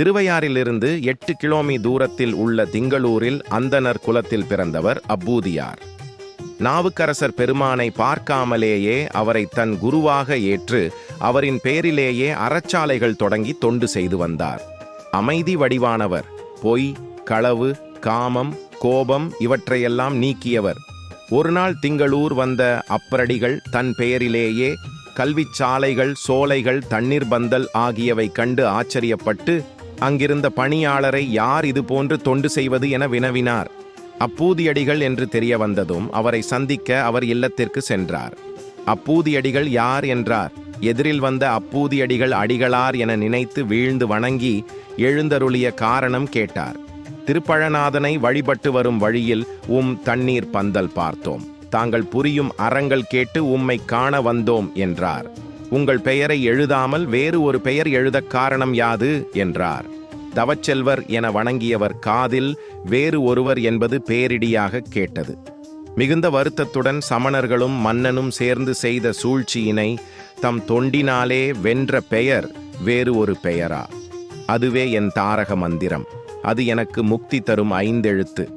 திருவையாறிலிருந்து எட்டு கிலோமீ தூரத்தில் உள்ள திங்களூரில் அந்தணர் குலத்தில் பிறந்தவர் அப்பூதியார் நாவுக்கரசர் பெருமானை பார்க்காமலேயே அவரை தன் குருவாக ஏற்று அவரின் பேரிலேயே அறச்சாலைகள் தொடங்கி தொண்டு செய்து வந்தார். அமைதி வடிவானவர் பொய் களவு காமம் கோபம் இவற்றையெல்லாம் நீக்கியவர். ஒருநாள் திங்களூர் வந்த அப்பரடிகள் தன் பெயரிலேயே கல்விச் சாலைகள் சோலைகள் தண்ணீர் பந்தல் ஆகியவை கண்டு ஆச்சரியப்பட்டு அங்கிருந்த பணியாளரை யார் இது போன்று தொண்டு செய்வது என வினவினார். அப்பூதியடிகள் என்று தெரிய வந்ததும் அவரை சந்திக்க அவர் இல்லத்திற்கு சென்றார். அப்பூதியடிகள் யார் என்றார். எதிரில் வந்த அப்பூதியடிகள் அடிகளார் என நினைத்து வீழ்ந்து வணங்கி எழுந்தருளிய காரணம் கேட்டார். திருப்பழநாதனை வழிபட்டு வரும் வழியில் உம் தண்ணீர் பந்தல் பார்த்தோம். தாங்கள் புரியும் அறங்கள் கேட்டு உம்மை காண வந்தோம் என்றார். உங்கள் பெயரை எழுதாமல் வேறு ஒரு பெயர் எழுதக் காரணம் யாது? என்றார். தவச்செல்வர் என வணங்கியவர் காதில் வேறு ஒருவர் என்பது பேரிடியாக கேட்டது. மிகுந்த வருத்தத்துடன் சமணர்களும் மன்னனும் சேர்ந்து செய்த சூழ்ச்சியினை தம் தொண்டினாலே வென்ற பெயர் வேறு ஒரு பெயரா? அதுவே என் தாரக மந்திரம். அது எனக்கு முக்தி தரும் ஐந்தெழுத்து.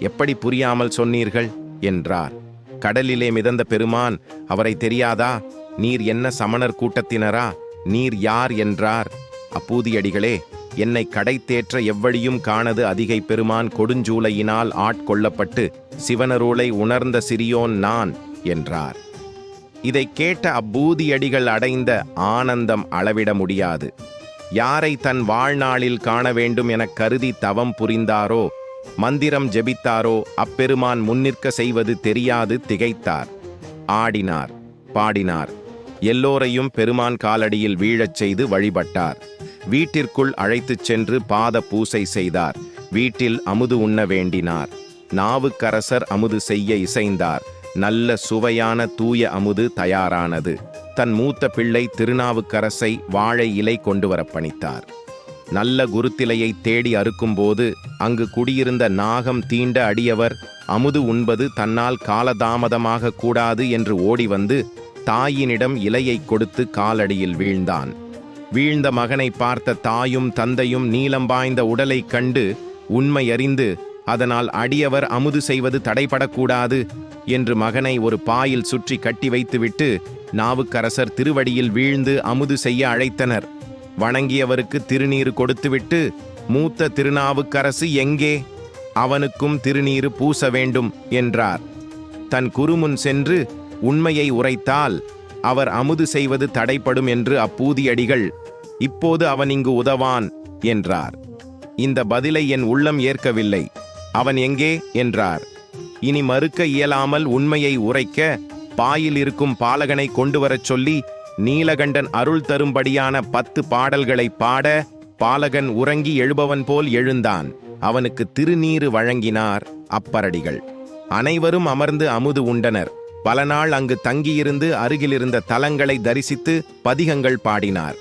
எப்படி புரியாமல் சொன்னீர்கள்? என்றார். கடலிலே மிதந்த பெருமான் அவரை தெரியாதா? நீர் என்ன சமணர் கூட்டத்தினரா? நீர் யார் என்றார். அப்பூதியடிகளே என்னை கடைத்தேற்ற எவ்வழியும் காணது அதிகை பெருமான் கொடுஞ்சூலையினால் ஆட்கொள்ளப்பட்டு சிவனருளை உணர்ந்த சிறியோன் நான் என்றார். இதைக் கேட்ட அப்பூதியடிகள் அடைந்த ஆனந்தம் அளவிட முடியாது. யாரை தன் வாழ்நாளில் காண வேண்டும் எனக் கருதி தவம் புரிந்தாரோ மந்திரம் ஜெபித்தாரோ அப்பெருமான் முன்னிற்க செய்வது தெரியாது திகைத்தார். ஆடினார் பாடினார். எல்லோரையும் பெருமான் காலடியில் வீழச் செய்து வழிபட்டார். வீட்டிற்குள் அழைத்துச் சென்று பாத பூசை செய்தார். வீட்டில் அமுது உண்ண வேண்டினார். நாவுக்கரசர் அமுது செய்ய இசைந்தார். நல்ல சுவையான தூய அமுது தயாரானது. தன் மூத்த பிள்ளை திருநாவுக்கரசை வாழை இலை கொண்டு வர பணித்தார். நல்ல குருத்திலையை தேடி அறுக்கும்போது அங்கு குடியிருந்த நாகம் தீண்ட அடியவர் அமுது உண்பது தன்னால் காலதாமதமாக கூடாது என்று ஓடி வந்து தாயினிடம் இலையை கொடுத்து காலடியில் வீழ்ந்தான். வீழ்ந்த மகனை பார்த்த தாயும் தந்தையும் நீலம் பாய்ந்த உடலைக் கண்டு உண்மை அறிந்து அதனால் அடியவர் அமுது செய்வது தடைபடக்கூடாது என்று மகனை ஒரு பாயில் சுற்றி கட்டி வைத்துவிட்டு நாவுக்கரசர் திருவடியில் வீழ்ந்து அமுது செய்ய அழைத்தனர். வணங்கியவருக்கு திருநீறு கொடுத்துவிட்டு மூத்த திருநாவுக்கரசு எங்கே? அவனுக்கும் திருநீறு பூச வேண்டும் என்றார். தன் குருமுன் சென்று உண்மையை உரைத்தால் அவர் அமுது செய்வது தடைப்படும் என்று அப்பூதியடிகள் இப்போது அவன் இங்கு உதவான் என்றார். இந்த பதிலை என் உள்ளம் ஏற்கவில்லை. அவன் எங்கே? என்றார். இனி மறுக்க இயலாமல் உண்மையை உரைக்க பாயில் இருக்கும் பாலகனை கொண்டு வரச் சொல்லி நீலகண்டன் அருள் தரும்படியான பத்து பாடல்களை பாட பாலகன் உறங்கி எழுபவன் போல் எழுந்தான். அவனுக்கு திருநீறு வழங்கினார் அப்பரடிகள். அனைவரும் அமர்ந்து அமுது உண்டனர். பல நாள் அங்கு தங்கியிருந்து அருகிலிருந்த தலங்களை தரிசித்து பதிகங்கள் பாடினார்.